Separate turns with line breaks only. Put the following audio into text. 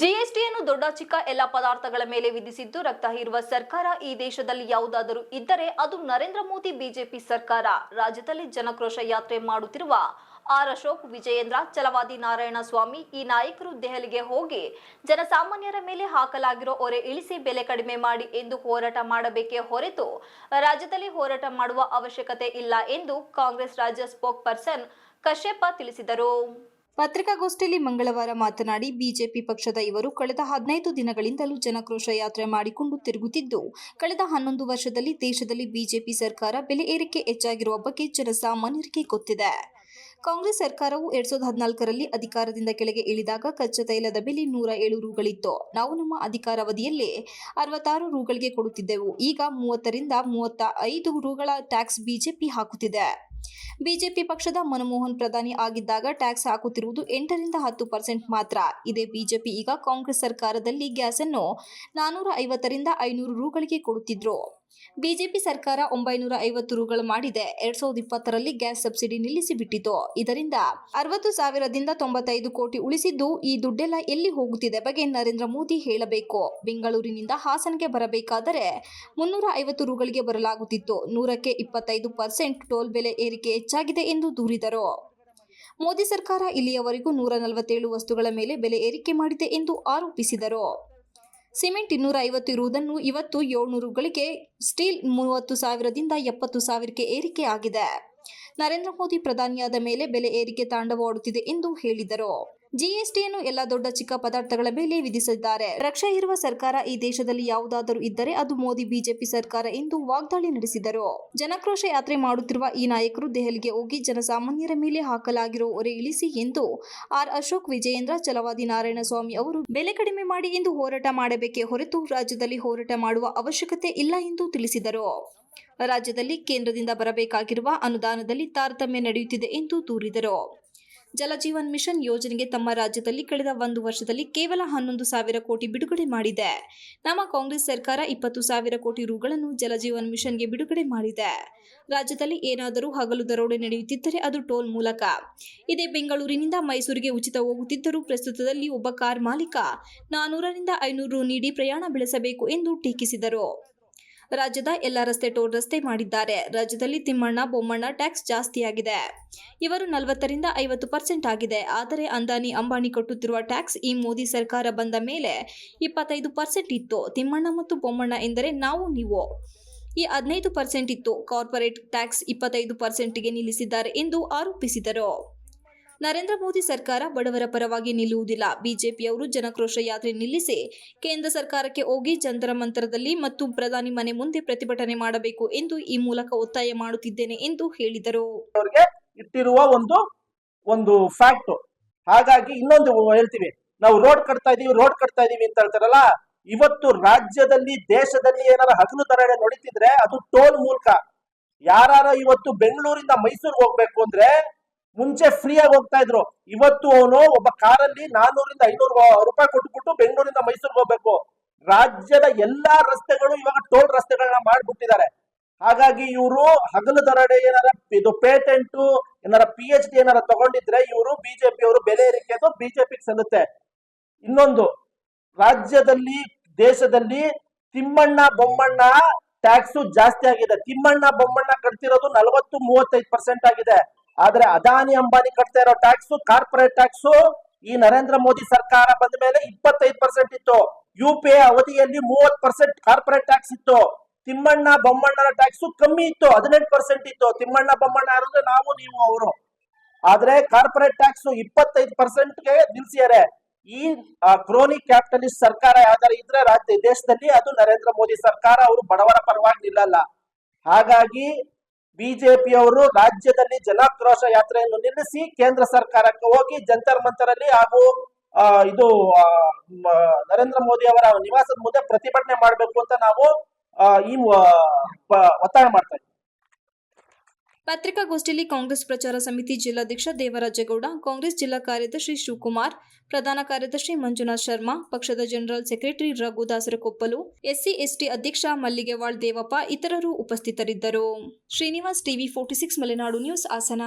ಜಿಎಸ್ಟಿಯನ್ನು ದೊಡ್ಡ ಚಿಕ್ಕ ಎಲ್ಲ ಪದಾರ್ಥಗಳ ಮೇಲೆ ವಿಧಿಸಿದ್ದು ರಕ್ತ ಹೀರುವ ಸರ್ಕಾರ ಈ ದೇಶದಲ್ಲಿ ಯಾವುದಾದರೂ ಇದ್ದರೆ ಅದು ನರೇಂದ್ರ ಮೋದಿ ಬಿಜೆಪಿ ಸರ್ಕಾರ. ರಾಜ್ಯದಲ್ಲಿ ಜನಕ್ರೋಶ ಯಾತ್ರೆ ಮಾಡುತ್ತಿರುವ ಆರ್ ಅಶೋಕ್, ವಿಜಯೇಂದ್ರ ಚಲವಾದಿ ನಾರಾಯಣ ಸ್ವಾಮಿ ಈ ನಾಯಕರು ದೆಹಲಿಗೆ ಹೋಗಿ ಜನಸಾಮಾನ್ಯರ ಮೇಲೆ ಹಾಕಲಾಗಿರೋ ಹೊರೆ ಇಳಿಸಿ ಬೆಲೆ ಕಡಿಮೆ ಮಾಡಿ ಎಂದು ಹೋರಾಟ ಮಾಡಬೇಕೇ ಹೊರತು ರಾಜ್ಯದಲ್ಲಿ ಹೋರಾಟ ಮಾಡುವ ಅವಶ್ಯಕತೆ ಇಲ್ಲ ಎಂದು ಕಾಂಗ್ರೆಸ್ ರಾಜ್ಯ ಸ್ಪೋಕ್ ಪರ್ಸನ್ ಕಶ್ಯಪ ತಿಳಿಸಿದರು. ಪತ್ರಿಕಾಗೋಷ್ಠಿಯಲ್ಲಿ ಮಂಗಳವಾರ ಮಾತನಾಡಿ ಬಿಜೆಪಿ ಪಕ್ಷದ ಇವರು ಕಳೆದ ಹದಿನೈದು ದಿನಗಳಿಂದಲೂ ಜನಕ್ರೋಶ ಯಾತ್ರೆ ಮಾಡಿಕೊಂಡು ತಿರುಗುತ್ತಿದ್ದು, ಕಳೆದ ಹನ್ನೊಂದು ವರ್ಷದಲ್ಲಿ ದೇಶದಲ್ಲಿ ಬಿಜೆಪಿ ಸರ್ಕಾರ ಬೆಲೆ ಏರಿಕೆ ಹೆಚ್ಚಾಗಿರುವ ಬಗ್ಗೆ ಜನಸಾಮಾನ್ಯರಿಗೆ ಗೊತ್ತಿದೆ. ಕಾಂಗ್ರೆಸ್ ಸರ್ಕಾರವು ಎರಡ್ ಸಾವಿರದ ಹದಿನಾಲ್ಕರಲ್ಲಿ ಅಧಿಕಾರದಿಂದ ಕೆಳಗೆ ಇಳಿದಾಗ ಕಚ್ಚಾ ತೈಲದ ಬೆಲೆ ನೂರ ಏಳು ರೂಗಳಿತ್ತು. ನಾವು ನಮ್ಮ ಅಧಿಕಾರಾವಧಿಯಲ್ಲಿ ಅರವತ್ತಾರು ರೂಗಳಿಗೆ ಕೊಡುತ್ತಿದ್ದೆವು. ಈಗ ಮೂವತ್ತರಿಂದ ಮೂವತ್ತ ಐದು ರೂಗಳ ಟ್ಯಾಕ್ಸ್ ಬಿಜೆಪಿ ಹಾಕುತ್ತಿದೆ. ಬಿಜೆಪಿ ಪಕ್ಷದ ಮನಮೋಹನ್ ಪ್ರಧಾನಿ ಆಗಿದ್ದಾಗ ಟ್ಯಾಕ್ಸ್ ಹಾಕುತ್ತಿರುವುದು ಎಂಟರಿಂದ ಹತ್ತು ಪರ್ಸೆಂಟ್ ಮಾತ್ರ. ಇದೇ ಬಿಜೆಪಿ ಈಗ ಕಾಂಗ್ರೆಸ್ ಸರ್ಕಾರದಲ್ಲಿ ಗ್ಯಾಸ್ ಅನ್ನು ನಾನೂರ ಐವತ್ತರಿಂದ ಐನೂರು ರೂಗಳಿಗೆ ಕೊಡುತ್ತಿದ್ರು. ಬಿಜೆಪಿ ಸರ್ಕಾರ ಒಂಬೈನೂರ ಐವತ್ತು ರುಗಳು ಮಾಡಿದೆ. ಎರಡ್ ಸಾವಿರದ ಇಪ್ಪತ್ತರಲ್ಲಿ ಗ್ಯಾಸ್ ಸಬ್ಸಿಡಿ ನಿಲ್ಲಿಸಿಬಿಟ್ಟಿತು. ಇದರಿಂದ ಅರವತ್ತು ಸಾವಿರದಿಂದ ತೊಂಬತ್ತೈದು ಕೋಟಿ ಉಳಿಸಿದ್ದು ಈ ದುಡ್ಡೆಲ್ಲ ಎಲ್ಲಿ ಹೋಗುತ್ತಿದೆ ಬಗ್ಗೆ ನರೇಂದ್ರ ಮೋದಿ ಹೇಳಬೇಕು. ಬೆಂಗಳೂರಿನಿಂದ ಹಾಸನಗೆ ಬರಬೇಕಾದರೆ ಮುನ್ನೂರ ಐವತ್ತು ರೂಗಳಿಗೆ ಬರಲಾಗುತ್ತಿತ್ತು. ನೂರಕ್ಕೆ ಇಪ್ಪತ್ತೈದು ಪರ್ಸೆಂಟ್ ಟೋಲ್ ಬೆಲೆ ಏರಿಕೆ ಹೆಚ್ಚಾಗಿದೆ ಎಂದು ದೂರಿದರು. ಮೋದಿ ಸರ್ಕಾರ ಇಲ್ಲಿಯವರೆಗೂ ನೂರ ನಲವತ್ತೇಳು ವಸ್ತುಗಳ ಮೇಲೆ ಬೆಲೆ ಏರಿಕೆ ಮಾಡಿದೆ ಎಂದು ಆರೋಪಿಸಿದರು. ಸಿಮೆಂಟ್ ಇನ್ನೂರ ಐವತ್ತು ಇರುವುದನ್ನು ಇವತ್ತು ಏಳ್ನೂರುಗಳಿಗೆ ಸ್ಟೀಲ್ ಮೂವತ್ತು ಸಾವಿರದಿಂದ ಎಪ್ಪತ್ತು ಸಾವಿರಕ್ಕೆ ಏರಿಕೆ ಆಗಿದೆ. ನರೇಂದ್ರ ಮೋದಿ ಪ್ರಧಾನಿಯಾದ ಮೇಲೆ ಬೆಲೆ ಏರಿಕೆ ತಾಂಡವಾಡುತ್ತಿದೆ ಎಂದು ಹೇಳಿದರು. ಜಿಎಸ್ಟಿಯನ್ನು ಎಲ್ಲ ದೊಡ್ಡ ಚಿಕ್ಕ ಪದಾರ್ಥಗಳ ಮೇಲೆ ವಿಧಿಸಿದ್ದಾರೆ. ರಕ್ಷೆ ಇರುವ ಸರ್ಕಾರ ಈ ದೇಶದಲ್ಲಿ ಯಾವುದಾದರೂ ಇದ್ದರೆ ಅದು ಮೋದಿ ಬಿಜೆಪಿ ಸರ್ಕಾರ ಎಂದು ವಾಗ್ದಾಳಿ ನಡೆಸಿದರು. ಜನಕ್ರೋಶ ಯಾತ್ರೆ ಮಾಡುತ್ತಿರುವ ಈ ನಾಯಕರು ದೆಹಲಿಗೆ ಹೋಗಿ ಜನಸಾಮಾನ್ಯರ ಮೇಲೆ ಹಾಕಲಾಗಿರೋ ಹೊರೆ ಇಳಿಸಿ ಎಂದು ಆರ್ ಅಶೋಕ್ ವಿಜಯೇಂದ್ರ, ಚಲವಾದಿ ನಾರಾಯಣ ಸ್ವಾಮಿ ಅವರು ಬೆಲೆ ಕಡಿಮೆ ಮಾಡಿ ಎಂದು ಹೋರಾಟ ಮಾಡಬೇಕೇ ಹೊರತು ರಾಜ್ಯದಲ್ಲಿ ಹೋರಾಟ ಮಾಡುವ ಅವಶ್ಯಕತೆ ಇಲ್ಲ ಎಂದು ತಿಳಿಸಿದರು. ರಾಜ್ಯದಲ್ಲಿ ಕೇಂದ್ರದಿಂದ ಬರಬೇಕಾಗಿರುವ ಅನುದಾನದಲ್ಲಿ ತಾರತಮ್ಯ ನಡೆಯುತ್ತಿದೆ ಎಂದು ದೂರಿದರು. ಜಲಜೀವನ್ ಮಿಷನ್ ಯೋಜನೆಗೆ ತಮ್ಮ ರಾಜ್ಯದಲ್ಲಿ ಕಳೆದ ಒಂದು ವರ್ಷದಲ್ಲಿ ಕೇವಲ ಹನ್ನೊಂದು ಸಾವಿರ ಕೋಟಿ ಬಿಡುಗಡೆ ಮಾಡಿದೆ. ನಮ್ಮ ಕಾಂಗ್ರೆಸ್ ಸರ್ಕಾರ ಇಪ್ಪತ್ತು ಸಾವಿರ ಕೋಟಿ ರುಗಳನ್ನು ಜಲಜೀವನ್ ಮಿಷನ್ಗೆ ಬಿಡುಗಡೆ ಮಾಡಿದೆ. ರಾಜ್ಯದಲ್ಲಿ ಏನಾದರೂ ಹಗಲು ದರೋಡೆ ನಡೆಯುತ್ತಿದ್ದರೆ ಅದು ಟೋಲ್ ಮೂಲಕ. ಇದೇ ಬೆಂಗಳೂರಿನಿಂದ ಮೈಸೂರಿಗೆ ಉಚಿತ ಹೋಗುತ್ತಿದ್ದರೂ ಪ್ರಸ್ತುತದಲ್ಲಿ ಒಬ್ಬ ಕಾರ್ ಮಾಲೀಕ ನಾನೂರರಿಂದ ಐನೂರು ನೀಡಿ ಪ್ರಯಾಣ ಬೆಳೆಸಬೇಕು ಎಂದು ಟೀಕಿಸಿದರು. ರಾಜ್ಯದ ಎಲ್ಲ ರಸ್ತೆ ಟೋಲ್ ರಸ್ತೆ ಮಾಡಿದ್ದಾರೆ. ರಾಜ್ಯದಲ್ಲಿ ತಿಮ್ಮಣ್ಣ, ಬೊಮ್ಮಣ್ಣ ಟ್ಯಾಕ್ಸ್ ಜಾಸ್ತಿಯಾಗಿದೆ. ಇವರು ನಲವತ್ತರಿಂದ ಐವತ್ತು ಪರ್ಸೆಂಟ್ ಆಗಿದೆ. ಆದರೆ ಅಂದಾನಿ ಅಂಬಾನಿ ಕಟ್ಟುತ್ತಿರುವ ಟ್ಯಾಕ್ಸ್ ಈ ಮೋದಿ ಸರ್ಕಾರ ಬಂದ ಮೇಲೆ ಇಪ್ಪತ್ತೈದು ಪರ್ಸೆಂಟ್ ಇತ್ತು. ತಿಮ್ಮಣ್ಣ ಮತ್ತು ಬೊಮ್ಮಣ್ಣ ಎಂದರೆ ನಾವು, ನೀವು. ಈ ಹದಿನೈದು ಪರ್ಸೆಂಟ್ ಇತ್ತು. ಕಾರ್ಪೊರೇಟ್ ಟ್ಯಾಕ್ಸ್ ಇಪ್ಪತ್ತೈದು ಪರ್ಸೆಂಟ್ಗೆ ನಿಲ್ಲಿಸಿದ್ದಾರೆ ಎಂದು ಆರೋಪಿಸಿದರು. ನರೇಂದ್ರ ಮೋದಿ ಸರ್ಕಾರ ಬಡವರ ಪರವಾಗಿ ನಿಲ್ಲುವುದಿಲ್ಲ. ಬಿಜೆಪಿಯವರು ಜನಕ್ರೋಶ ಯಾತ್ರೆ ನಿಲ್ಲಿಸಿ ಕೇಂದ್ರ ಸರ್ಕಾರಕ್ಕೆ ಹೋಗಿ ಜಂತರ ಮಂತರದಲ್ಲಿ ಮತ್ತು ಪ್ರಧಾನಿ ಮನೆ ಮುಂದೆ ಪ್ರತಿಭಟನೆ ಮಾಡಬೇಕು ಎಂದು ಈ ಮೂಲಕ ಒತ್ತಾಯ ಮಾಡುತ್ತಿದ್ದೇನೆ ಎಂದು ಹೇಳಿದರು.
ಅವ್ರಿಗೆ ಇಟ್ಟಿರುವ ಒಂದು ಒಂದು ಫ್ಯಾಕ್ಟ್ ಹಾಗಾಗಿ ಇನ್ನೊಂದು ಹೇಳ್ತೀವಿ. ನಾವು ರೋಡ್ ಕಟ್ತಾ ಇದೀವಿ ರೋಡ್ ಕಟ್ತಾ ಇದೀವಿ ಅಂತ ಹೇಳ್ತಾರಲ್ಲ, ಇವತ್ತು ರಾಜ್ಯದಲ್ಲಿ, ದೇಶದಲ್ಲಿ ಏನಾರ ಹಗಲು ತರಡೆ ನಡೀತಿದ್ರೆ ಅದು ಟೋಲ್ ಮೂಲಕ. ಯಾರು ಇವತ್ತು ಬೆಂಗಳೂರಿಂದ ಮೈಸೂರಿಗೆ ಹೋಗ್ಬೇಕು ಅಂದ್ರೆ ಮುಂಚೆ ಫ್ರೀ ಆಗಿ ಹೋಗ್ತಾ ಇದ್ರು. ಇವತ್ತು ಅವನು ಒಬ್ಬ ಕಾರಲ್ಲಿ ನಾನೂರಿಂದ ಐನೂರು ರೂಪಾಯಿ ಕೊಟ್ಬಿಟ್ಟು ಬೆಂಗಳೂರಿಂದ ಮೈಸೂರಿಗೆ ಹೋಗ್ಬೇಕು. ರಾಜ್ಯದ ಎಲ್ಲಾ ರಸ್ತೆಗಳು ಇವಾಗ ಟೋಲ್ ರಸ್ತೆಗಳನ್ನ ಮಾಡ್ಬಿಟ್ಟಿದ್ದಾರೆ. ಹಾಗಾಗಿ ಇವರು ಹಗಲು ದರಡೆ ಏನಾರ ಇದು ಪೇಟೆಂಟ್, ಏನಾರ ಪಿ ಎಚ್ ಡಿ ಏನಾರ ತಗೊಂಡಿದ್ರೆ ಇವರು ಬಿಜೆಪಿ ಅವರು ಬೆಲೆ ಏರಿಕೆದು ಬಿಜೆಪಿಗೆ ಸಲ್ಲುತ್ತೆ. ಇನ್ನೊಂದು, ರಾಜ್ಯದಲ್ಲಿ, ದೇಶದಲ್ಲಿ ತಿಮ್ಮಣ್ಣ ಬೊಮ್ಮಣ್ಣ ಟ್ಯಾಕ್ಸ್ ಜಾಸ್ತಿ ಆಗಿದೆ. ತಿಮ್ಮಣ್ಣ ಬೊಮ್ಮಣ್ಣ ಕಟ್ತಿರೋದು ನಲವತ್ತು ಮೂವತ್ತೈದು ಪರ್ಸೆಂಟ್ ಆಗಿದೆ. ಆದ್ರೆ ಅದಾನಿ ಅಂಬಾನಿ ಕಟ್ತಾ ಇರೋ ಟ್ಯಾಕ್ಸ್ ಕಾರ್ಪೊರೇಟ್ ಟ್ಯಾಕ್ಸ್ ಈ ನರೇಂದ್ರ ಮೋದಿ ಸರ್ಕಾರ ಬಂದ ಮೇಲೆ ಇಪ್ಪತ್ತೈದು ಪರ್ಸೆಂಟ್ ಇತ್ತು. ಯು ಪಿ ಎ ಅವಧಿಯಲ್ಲಿ ಮೂವತ್ ಪರ್ಸೆಂಟ್ ಕಾರ್ಪೊರೇಟ್ ಟ್ಯಾಕ್ಸ್ ಇತ್ತು. ತಿಮ್ಮಣ್ಣ ಬೊಮ್ಮಣ್ಣನ ಟ್ಯಾಕ್ಸ್ ಕಮ್ಮಿ ಇತ್ತು, ಹದಿನೆಂಟು ಪರ್ಸೆಂಟ್ ಇತ್ತು. ತಿಮ್ಮಣ್ಣ ಬೊಮ್ಮಣ್ಣ ಯಾರಂದ್ರೆ ನಾವು, ನೀವು, ಅವರು. ಆದ್ರೆ ಕಾರ್ಪೊರೇಟ್ ಟ್ಯಾಕ್ಸ್ ಇಪ್ಪತ್ತೈದು ಪರ್ಸೆಂಟ್ಗೆ ನಿಲ್ಸಿದ್ದಾರೆ. ಈ ಕ್ರೋನಿ ಕ್ಯಾಪಿಟಲಿಸ್ಟ್ ಸರ್ಕಾರ ಯಾವ್ದಾರ ಇದ್ರೆ ರಾಜ್ಯ, ದೇಶದಲ್ಲಿ ಅದು ನರೇಂದ್ರ ಮೋದಿ ಸರ್ಕಾರ, ಅವರು ಬಡವರ ಪರವಾಗಿ ನಿಲ್ಲಲ್ಲ. ಹಾಗಾಗಿ ಬಿಜೆಪಿ ಅವರು ರಾಜ್ಯದಲ್ಲಿ ಜನಾಕ್ರೋಶ ಯಾತ್ರೆಯನ್ನು ನಿಲ್ಲಿಸಿ ಕೇಂದ್ರ ಸರ್ಕಾರಕ್ಕೆ ಹೋಗಿ ಜಂತರ್ ಮಂತರಲ್ಲಿ ಹಾಗೂ ಇದು ನರೇಂದ್ರ ಮೋದಿ ಅವರ ನಿವಾಸದ ಮುಂದೆ ಪ್ರತಿಭಟನೆ ಮಾಡಬೇಕು ಅಂತ ನಾವು ಈ ಒತ್ತಾಯ ಮಾಡ್ತಾ
ಪತ್ರಿಕಾಗೋಷ್ಠಿಯಲ್ಲಿ ಕಾಂಗ್ರೆಸ್ ಪ್ರಚಾರ ಸಮಿತಿ ಜಿಲ್ಲಾಧ್ಯಕ್ಷ ದೇವರಾಜೇಗೌಡ, ಕಾಂಗ್ರೆಸ್ ಜಿಲ್ಲಾ ಕಾರ್ಯದರ್ಶಿ ಶಿವಕುಮಾರ್, ಪ್ರಧಾನ ಕಾರ್ಯದರ್ಶಿ ಮಂಜುನಾಥ್ ಶರ್ಮಾ, ಪಕ್ಷದ general secretary Raghu Dasarakoppalu, SC, ST ಅಧ್ಯಕ್ಷ ಮಲ್ಲಿಗೆವಾಳ್ ದೇವಪ್ಪ, ಇತರರು ಉಪಸ್ಥಿತರಿದ್ದರು. Srinivas TV forty six, Malenadu news, Hassan.